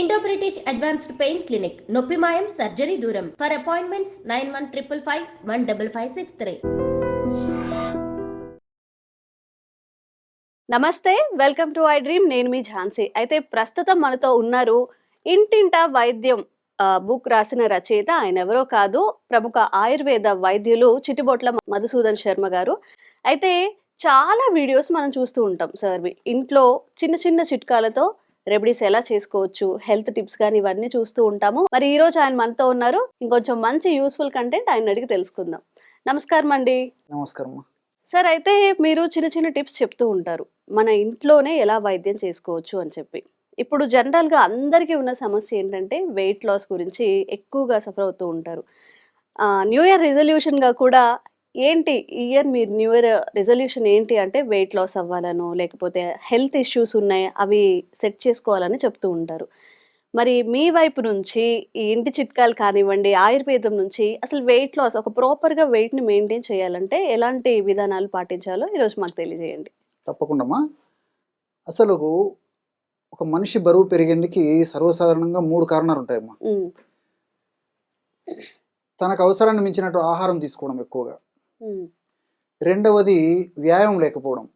Indo British advanced pain clinic నొప్పి మాయం surgery దూరం for appointments nine one triple five one double five six three నమస్తే welcome to I dream నేను మీ ఝాన్సీ. అయితే ప్రస్తుతం మనతో ఉన్నారు ఇంటింట వైద్యం బుక్ రాసిన రచయిత ఆయన ఎవరో కాదు ప్రముఖ ఆయుర్వేద వైద్యులు చిటిబొట్ల మధుసూదన్ శర్మ గారు. అయితే చాలా వీడియోస్ మనం చూస్తూ ఉంటాం సార్వి ఇంట్లో చిన్న చిన్న చిట్కాలతో రెమెడీస్ ఎలా చేసుకోవచ్చు హెల్త్ టిప్స్ కానీ ఇవన్నీ చూస్తూ ఉంటాము. మరి ఈ రోజు ఆయన మనతో ఉన్నారు. ఇంకొంచెం మంచి యూస్ఫుల్ కంటెంట్ ఆయన అడిగి తెలుసుకుందాం. నమస్కారం అండి. నమస్కారం. సార్ అయితే మీరు చిన్న చిన్న టిప్స్ చెప్తూ ఉంటారు. మన ఇంట్లోనే ఎలా వైద్యం చేసుకోవచ్చు అని చెప్పి. ఇప్పుడు జనరల్గా అందరికీ ఉన్న సమస్య ఏంటంటే వెయిట్ లాస్ గురించి ఎక్కువగా సఫర్ అవుతూ ఉంటారు. న్యూ ఇయర్ రిజల్యూషన్గా కూడా ఏంటి ఇయర్ మీరు న్యూ ఇయర్ రిజల్యూషన్ ఏంటి అంటే వెయిట్ లాస్ అవ్వాలనో లేకపోతే హెల్త్ ఇష్యూస్ ఉన్నాయి అవి సెట్ చేసుకోవాలని చెప్తూ ఉంటారు. మరి మీ వైపు నుంచి ఈ ఇంటి చిట్కాలు కానివ్వండి ఆయుర్వేదం నుంచి అసలు వెయిట్ లాస్ ఒక ప్రాపర్గా వెయిట్ని మెయింటైన్ చేయాలంటే ఎలాంటి విధానాలు పాటించాలో ఈరోజు మాకు తెలియజేయండి. తప్పకుండా. అసలు ఒక మనిషి బరువు పెరిగేందుకు సర్వసాధారణంగా మూడు కారణాలు ఉంటాయమ్మా. తనకు అవసరాన్ని మించినట్టు ఆహారం తీసుకోవడం ఎక్కువగా. రెండవది వ్యాయామం లేకపోవడం.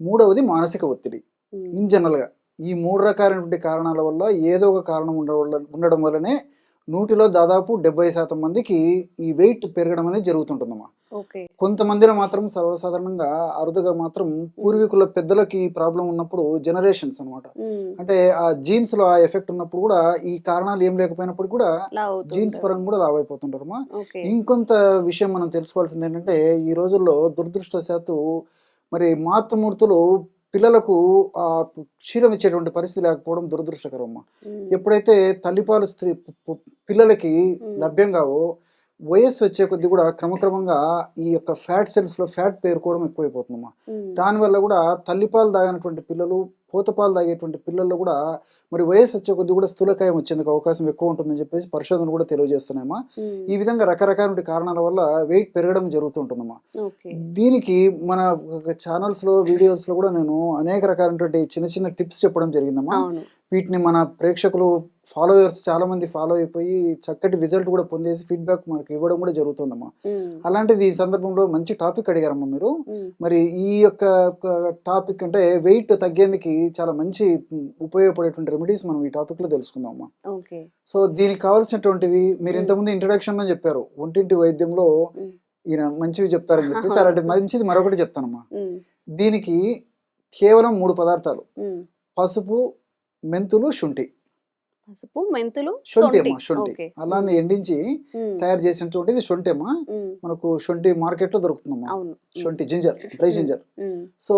మూడవది మానసిక ఒత్తిడి. ఇన్ జనరల్గా ఈ మూడు రకాలైనటువంటి కారణాల వల్ల ఏదో ఒక కారణం ఉండడం వల్ల ఉండడం వల్లనే నూటిలో దాదాపు డెబ్బై శాతం మందికి ఈ వెయిట్ పెరగడం అనేది జరుగుతుంటుందమ్మా. కొంతమందిలో మాత్రం సర్వసాధారణంగా అరుదుగా మాత్రం పూర్వీకుల పెద్దలకి ప్రాబ్లం ఉన్నప్పుడు జనరేషన్స్ అన్నమాట. ఉమ్, అంటే ఆ జీన్స్లో ఆ ఎఫెక్ట్ ఉన్నప్పుడు కూడా ఈ కారణాలు ఏం లేకపోయినప్పుడు కూడా జీన్స్. పరంగా కూడా లావైపోతుంటారమ్మా. ఇంకొంత విషయం మనం తెలుసుకోవాల్సింది ఏంటంటే ఈ రోజుల్లో దురదృష్టవశాత్తు మరి మాతృమూర్తులు పిల్లలకు ఆ క్షీరం ఇచ్చేటువంటి పరిస్థితి లేకపోవడం దురదృష్టకరం అమ్మా ఉమ్, ఎప్పుడైతే తల్లిపాలు స్త్రీ పిల్లలకి. లభ్యం కావో వయస్సు వచ్చే కొద్దీ కూడా క్రమక్రమంగా ఈ యొక్క ఫ్యాట్ సెల్స్లో ఫ్యాట్ పేరుకోవడం ఎక్కువైపోతుందమ్మా. దానివల్ల కూడా తల్లిపాలు తాగినటువంటి పిల్లలు పూతపాలు తాగేటువంటి పిల్లల్లో కూడా మరి వయసు వచ్చే కొద్దీ కూడా స్థూలకాయం వచ్చేందుకు అవకాశం ఎక్కువ ఉంటుందని చెప్పేసి పరిశోధనలు కూడా తెలియజేస్తున్నాయమ్మా. ఈ విధంగా రకరకాల కారణాల వల్ల వెయిట్ పెరగడం జరుగుతుంటుందమ్మా దీనికి మన ఛానల్స్లో వీడియోస్లో కూడా నేను అనేక రకాలైనటువంటి చిన్న చిన్న టిప్స్ చెప్పడం జరిగిందమ్మా. వీటిని మన ప్రేక్షకులు ఫాలోవర్స్ చాలా మంది ఫాలో అయిపోయి చక్కటి రిజల్ట్ కూడా పొందేసి ఫీడ్బ్యాక్ మనకి ఇవ్వడం కూడా జరుగుతుందమ్మా. అలాంటిది ఈ సందర్భంలో మంచి టాపిక్ అడిగారమ్మా మీరు. మరి ఈ యొక్క టాపిక్ అంటే వెయిట్ తగ్గేందుకు చాలా మంచి ఉపయోగపడేటువంటి రెమెడీస్ మనం ఈ టాపిక్లో తెలుసుకుందామమ్మా సో దీనికి కావాల్సినటువంటివి మీరు. ఇంతకుముందు ఇంట్రడక్షన్లో చెప్పారు. ఒంటింటి వైద్యంలో. ఈయన మంచివి చెప్తారని చెప్పేసి అలాంటి మంచిది మరొకటి చెప్తానమ్మా. దీనికి కేవలం మూడు పదార్థాలు. పసుపు మెంతులు శుంఠి. పసుపు మెంతులు శొంఠి. శొంఠి. అలానే ఎండించి తయారు చేసినటువంటిది శొంఠి అమ్మా ఉమ్, మనకు శొంఠి మార్కెట్లో దొరుకుతుందమ్మా శొంఠి జింజర్ డ్రై జింజర్. సో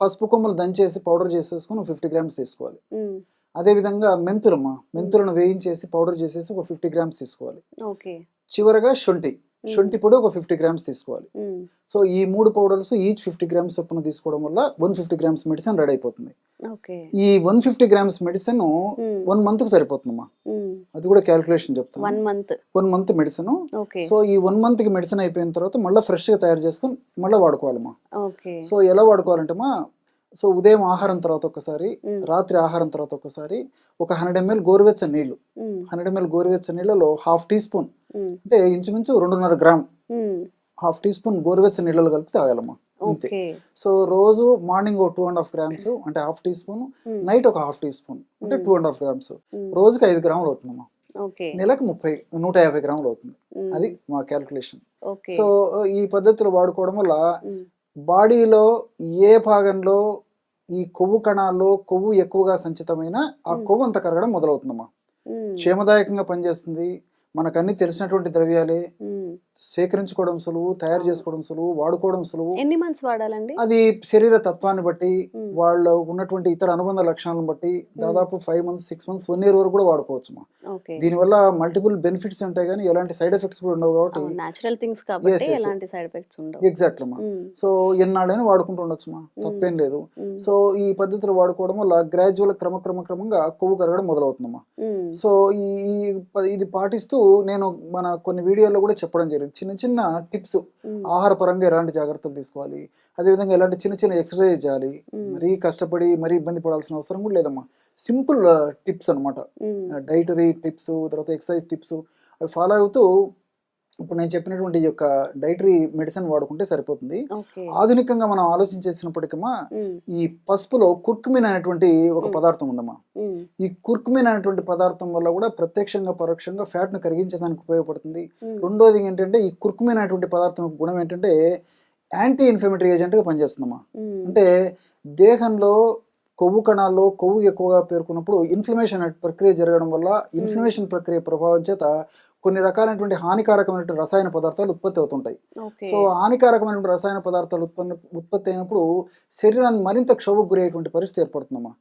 పసుపు కొమ్మలు దంచేసి పౌడర్ చేసేసుకుని ఫిఫ్టీ గ్రామ్స్ తీసుకోవాలి. అదే విధంగా మెంతులమ్మా మెంతులను వేయించేసి పౌడర్ చేసేసి ఒక ఫిఫ్టీ గ్రామ్స్ తీసుకోవాలి. చివరగా శొంఠి. శొంఠి పొడి ఒక ఫిఫ్టీ గ్రామ్స్ తీసుకోవాలి. సో ఈ మూడు పౌడర్స్ ఈచ్ ఫిఫ్టీ గ్రామ్స్ చొప్పున తీసుకోవడం వల్ల one fifty grams medicine ready అయిపోతుంది. ఈ one fifty grams medicine one మంత్కు సరిపోతుందమ్మా అది కూడా క్యాల్కులేషన్ వన్ చెప్తాను month. One month medicine. So ఈ వన్ మంత్కి మెడిసిన్ అయిపోయిన తర్వాత మళ్ళీ ఫ్రెష్గా తయారు చేసుకొని మళ్ళీ వాడుకోవాలమ్మా. సో ఎలా వాడుకోవాలంటే మా సో ఉదయం ఆహారం తర్వాత ఒకసారి రాత్రి ఆహారం తర్వాత ఒకసారి ఒక హండ్రెడ్ ఎంఎల్ గోరువెచ్చని నీళ్ళు హండ్రెడ్ ఎంఎల్ గోరువెచ్చని నీళ్ళలో హాఫ్ టీ స్పూన్. అంటే ఇంచుమించు రెండున్నర గ్రామ్. హాఫ్ టీ స్పూన్ గోరువెచ్చని నీళ్ళలో కలిపి తాగాలమ్మా. అంతే. సో రోజు మార్నింగ్ ఒక టూ అండ్ హాఫ్ గ్రామ్స్ అంటే హాఫ్ టీ స్పూన్ నైట్ ఒక హాఫ్ టీ స్పూన్ అంటే. Two and half grams. రోజుకి ఐదు గ్రాములు అవుతుందమ్మా. నెలకు ముప్పై నూట యాభై గ్రాములు అవుతుంది. అది మా క్యాల్కులేషన్. సో ఈ పద్ధతిలో వాడుకోవడం వల్ల బాడీలో ఏ భాగంలో ఈ కొవ్వు కణాల్లో కొవ్వు ఎక్కువగా సంచితమైన ఆ. కొవ్వు అంత కరగడం మొదలవుతుందమ్మా. క్షేమదాయకంగా పనిచేస్తుంది. మనకు అన్ని తెలిసినటువంటి ద్రవ్యాలే. సేకరించుకోవడం సులువు తయారు. చేసుకోవడం సులువు వాడుకోవడం సులువు. ఎన్ని మంత్స్ వాడాలండి? అది శరీర తత్వాన్ని బట్టి వాళ్ళ ఉన్నటువంటి ఇతర అనుబంధ లక్షణాలను బట్టి దాదాపు five months six months one year వరకు కూడా వాడుకోవచ్చు మా. దీనివల్ల మల్టిపుల్ బెనిఫిట్స్ ఉంటాయి కానీ ఎలాంటి సైడ్ ఎఫెక్ట్స్ కూడా ఉండవు కాబట్టి న్యాచురల్ థింగ్స్ కాబట్టి. ఎలాంటి సైడ్ ఎఫెక్ట్స్ ఉండవు. ఎగ్జాక్ట్ అమ్మా ఉమ్, సో ఎన్నాడైనా వాడుకుంటూ ఉండొచ్చు మా. తప్పేం లేదు. సో ఈ పద్ధతిలో వాడుకోవడం వల్ల గ్రాడ్యువల్ క్రమ క్రమ క్రమంగా కొవ్వు కరగడం మొదలవుతుందమ్మా సో ఈ ఇది పాటిస్తూ నేను మన కొన్ని వీడియోల్లో కూడా చెప్పడం జరిగింది. చిన్న చిన్న టిప్స్ ఆహార పరంగా ఎలాంటి జాగ్రత్తలు తీసుకోవాలి? అదేవిధంగా ఎలాంటి చిన్న చిన్న ఎక్సర్సైజ్ చేయాలి? మరీ కష్టపడి మరీ ఇబ్బంది పడాల్సిన అవసరం కూడా లేదమ్మా. సింపుల్ టిప్స్ అన్నమాట. ఉమ్, డైటరీ టిప్స్ తర్వాత ఎక్సర్సైజ్ టిప్స్ అవి ఫాలో అవుతూ ఇప్పుడు నేను చెప్పినటువంటి యొక్క డైటరీ మెడిసిన్ వాడుకుంటే సరిపోతుంది. ఆధునికంగా మనం ఆలోచించేసినప్పటికమ్మా ఉమ్, ఈ పసుపులో కుర్కుమిన్ అనేటువంటి ఒక. పదార్థం ఉందమ్మా. ఈ కుర్కుమిన్ అనేటువంటి పదార్థం వల్ల కూడా ప్రత్యక్షంగా పరోక్షంగా ఫ్యాట్ను కరిగించడానికి ఉపయోగపడుతుంది. రెండోది ఏంటంటే ఈ కుర్కుమిన్ అనేటువంటి పదార్థం గుణం ఏంటంటే యాంటీ ఇన్ఫ్లమేటరీ ఏజెంట్గా పనిచేస్తుందమ్మా. అంటే దేహంలో కొవ్వు కణాల్లో కొవ్వు ఎక్కువగా పేర్కొన్నప్పుడు ఇన్ఫ్లమేషన్ అనే ప్రక్రియ జరగడం వల్ల ఇన్ఫ్లమేషన్ ప్రక్రియ ప్రభావం చేత కొన్ని రకాలైనటువంటి హానికారకమైనటువంటి రసాయన పదార్థాలు ఉత్పత్తి అవుతుంటాయి. సో హానికారకమైనటువంటి రసాయన పదార్థాలు ఉత్పన్న ఉత్పత్తి అయినప్పుడు శరీరాన్ని మరింత క్షోభకు గురయ్యేటువంటి పరిస్థితి ఏర్పడుతుందమ్మా.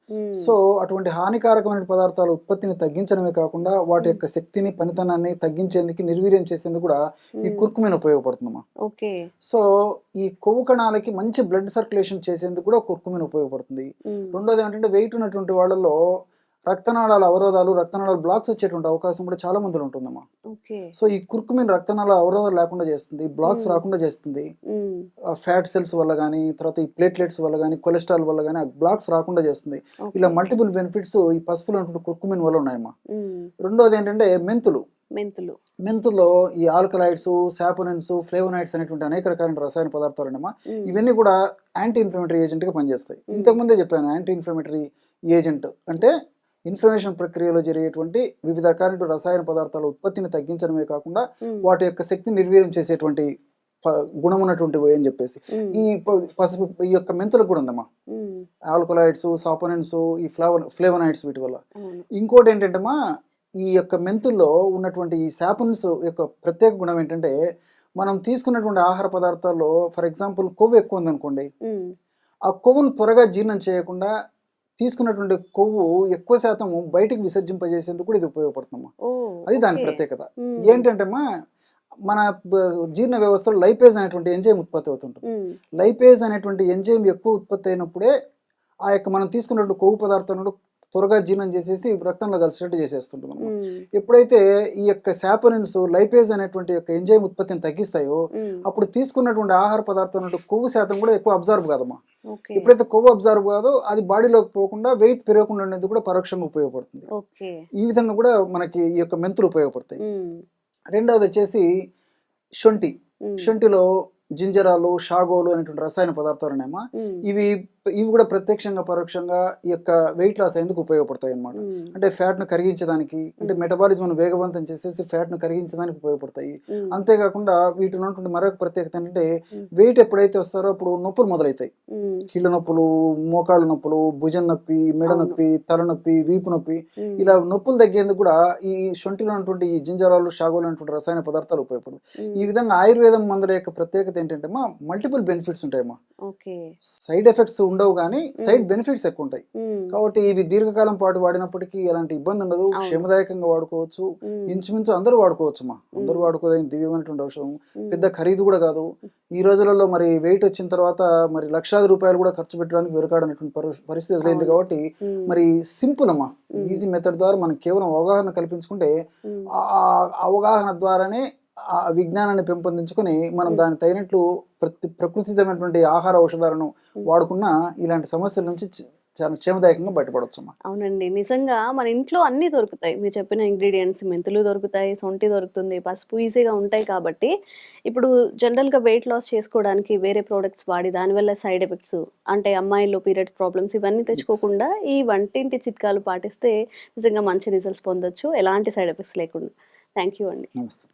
సో అటువంటి హానికారకమైన పదార్థాల ఉత్పత్తిని తగ్గించడమే కాకుండా వాటి యొక్క శక్తిని పనితనాన్ని తగ్గించేందుకు నిర్వీర్యం చేసేందుకు కూడా ఈ కుర్కుమిన్ ఉపయోగపడుతుందమ్మా. ఓకే. సో ఈ కొవ్వు కణాలకి మంచి బ్లడ్ సర్క్యులేషన్ చేసేందుకు కూడా కుర్కుమిన్ ఉపయోగపడుతుంది. రెండోది ఏంటంటే వెయిట్ ఉన్నటువంటి వాళ్ళల్లో రక్తనాళాల అవరోధాలు రక్తనాళాల బ్లాక్స్ వచ్చేటువంటి అవకాశం కూడా చాలా మందిలో ఉంటుందమ్మా. సో ఈ కుర్కుమిన్ రక్తనాళ అవరోధాలు లేకుండా చేస్తుంది బ్లాక్స్. రాకుండా చేస్తుంది. ఫ్యాట్ సెల్స్ వల్ల కానీ తర్వాత ఈ ప్లేట్లెట్స్ వల్ల కానీ కొలెస్ట్రాల్ వల్ల కానీ ఆ బ్లాక్స్ రాకుండా చేస్తుంది. ఇలా మల్టిపుల్ బెనిఫిట్స్ ఈ పసుపులో ఉన్నటువంటి కుర్కుమిన్ వల్ల ఉన్నాయమ్మా. రెండోది ఏంటంటే మెంతులు. మెంతులు. మెంతుల్లో ఈ ఆల్కలైడ్స్ సాపోనిన్స్ ఫ్లేవనాయిడ్స్ అనేటువంటి అనేక రకాల రసాయన పదార్థాలు ఉమ్, ఇవన్నీ కూడా యాంటీ ఇన్ఫ్లమేటరీ ఏజెంట్గా పనిచేస్తాయి. ఇంతకుముందే చెప్పాను యాంటీ ఇన్ఫ్లమేటరీ ఏజెంట్ అంటే ఇన్ఫ్లమేషన్ ప్రక్రియలో జరిగేటువంటి వివిధ రకాల రసాయన పదార్థాల ఉత్పత్తిని తగ్గించడమే కాకుండా వాటి యొక్క శక్తిని నిర్వీర్యం చేసేటువంటి గుణం ఉన్నటువంటివి అని చెప్పేసి. ఈ ప- పసుపు ఈ యొక్క మెంతులకు కూడా ఉందమ్మా. ఆల్కలాయిడ్స్ సాపోనెన్స్ ఈ ఫ్లావ ఫ్లేవనాయిడ్స్ వీటి వల్ల. ఇంకోటి ఏంటంటమ్మా ఈ యొక్క మెంతుల్లో ఉన్నటువంటి ఈ సాపన్స్ యొక్క ప్రత్యేక గుణం ఏంటంటే మనం తీసుకున్నటువంటి ఆహార పదార్థాల్లో ఫర్ ఎగ్జాంపుల్ కొవ్వు ఎక్కువ ఉందనుకోండి. ఆ కొవ్వును త్వరగా జీర్ణం చేయకుండా తీసుకున్నటువంటి కొవ్వు ఎక్కువ శాతం బయటికి విసర్జింపజేసేందుకు కూడా ఇది ఉపయోగపడుతుందమ్మా. అది దాని. ప్రత్యేకత. ఏంటంటేమ్మా మన జీర్ణ వ్యవస్థలో లైపేజ్ అనేటువంటి ఎంజైమ్ ఉత్పత్తి అవుతుంటుంది. లైపేజ్ అనేటువంటి ఎంజైమ్ ఎక్కువ ఉత్పత్తి అయినప్పుడే ఆ యొక్క మనం తీసుకున్నటువంటి కొవ్వు పదార్థాలను త్వరగా జీర్ణం చేసేసి రక్తంలో కలిసేటట్టు చేసేస్తుంటాం మనం ఎప్పుడైతే ఈ యొక్క శాపనిన్స్ లైపేజ్ అనేటువంటి యొక్క ఎంజైమ్ ఉత్పత్తిని తగ్గిస్తాయో అప్పుడు తీసుకున్నటువంటి ఆహార పదార్థం కొవ్వు శాతం కూడా ఎక్కువ అబ్జర్వ్ కాదమ్మా. ఎప్పుడైతే కొవ్వు అబ్జర్వ్ కాదో అది బాడీలోకి పోకుండా వెయిట్ పెరగకుండా ఉండేందుకు కూడా పరోక్షంగా ఉపయోగపడుతుంది. ఈ విధంగా కూడా మనకి ఈ యొక్క మెంతులు ఉపయోగపడతాయి. రెండవది వచ్చేసి శొంఠి. ఉమ్, శొంఠిలో జింజరాలు షాగోలు అనేటువంటి రసాయన పదార్థాలు ఉన్నాయమ్మా. ఇవి ఇవి కూడా ప్రత్యక్షంగా పరోక్షంగా ఈ యొక్క వెయిట్ లాస్ అయ్యేందుకు ఉపయోగపడతాయి అన్నమాట ఉమ్, అంటే ఫ్యాట్ను కరిగించడానికి అంటే. మెటబాలిజం వేగవంతం చేసేసి ఫ్యాట్ను కరిగించడానికి ఉపయోగపడతాయి. అంతేకాకుండా వీటిలో ఉన్నటువంటి మరొక ప్రత్యేకత ఏంటంటే. వెయిట్ ఎప్పుడైతే వస్తారో అప్పుడు నొప్పులు మొదలవుతాయి కీళ్ళ నొప్పులు మోకాళ్ళ నొప్పులు భుజం నొప్పి మెడ. నొప్పి తలనొప్పి వీపు నొప్పి ఇలా నొప్పులు తగ్గేందుకు కూడా ఈ శొంఠిలో ఉన్నటువంటి ఈ జింజరాలు షాగోలు అనేటువంటి రసాయన పదార్థాలు ఉపయోగపడతాయి. ఈ విధంగా ఆయుర్వేదం మందుల యొక్క ప్రత్యేకత ఏంటంటే మా మల్టిపుల్ బెనిఫిట్స్ ఉంటాయమ్మా. సైడ్ ఎఫెక్ట్స్ ఉండవు కానీ సైడ్ బెనిఫిట్స్ ఎక్కువ ఉంటాయి కాబట్టి ఇవి దీర్ఘకాలం పాటు వాడినప్పటికీ ఎలాంటి ఇబ్బంది ఉండదు. క్షేమదాయకంగా వాడుకోవచ్చు. ఇంచుమించు అందరూ వాడుకోవచ్చు మా అందరూ మ్మ్. వాడుకోదగిన దివ్యమైనటువంటి ఔషధం ఉమ్, పెద్ద ఖరీదు కూడా కాదు. ఈ రోజులలో మరి వెయిట్ వచ్చిన తర్వాత మరి లక్షలాది రూపాయలు కూడా ఖర్చు పెట్టడానికి వెరకాడనటువంటి పరి- పరిస్థితి ఎదురైంది అవును. కాబట్టి మరి సింపుల్ అమ్మా. మ్మ్. ఈజీ మెథడ్ ద్వారా మనం కేవలం అవగాహన కల్పించుకుంటే ఆ అవగాహన ద్వారానే ఆ విజ్ఞానాన్ని పెంపొందించుకొని మనం. దానికి తగినట్లు ప్రతి ప్రకృతిదమైనటువంటి ఆహార ఔషధాలను. వాడుకున్న ఇలాంటి సమస్యల నుంచి చాలా క్షేమదాయకంగా బయటపడవచ్చు అవునండి. నిజంగా మన ఇంట్లో అన్నీ దొరుకుతాయి. మీరు చెప్పిన ఇంగ్రీడియంట్స్ మెంతులు దొరుకుతాయి సొంటి దొరుకుతుంది పసుపు ఈజీగా ఉంటాయి కాబట్టి ఇప్పుడు జనరల్గా వెయిట్ లాస్ చేసుకోవడానికి వేరే ప్రోడక్ట్స్ వాడి దానివల్ల సైడ్ ఎఫెక్ట్స్ అంటే అమ్మాయిల్లో పీరియడ్ ప్రాబ్లమ్స్ ఇవన్నీ తెచ్చుకోకుండా ఈ వంటింటి చిట్కాలు పాటిస్తే నిజంగా మంచి రిజల్ట్స్ పొందొచ్చు. ఎలాంటి సైడ్ ఎఫెక్ట్స్ లేకుండా. థ్యాంక్ యూ అండి. నమస్తే.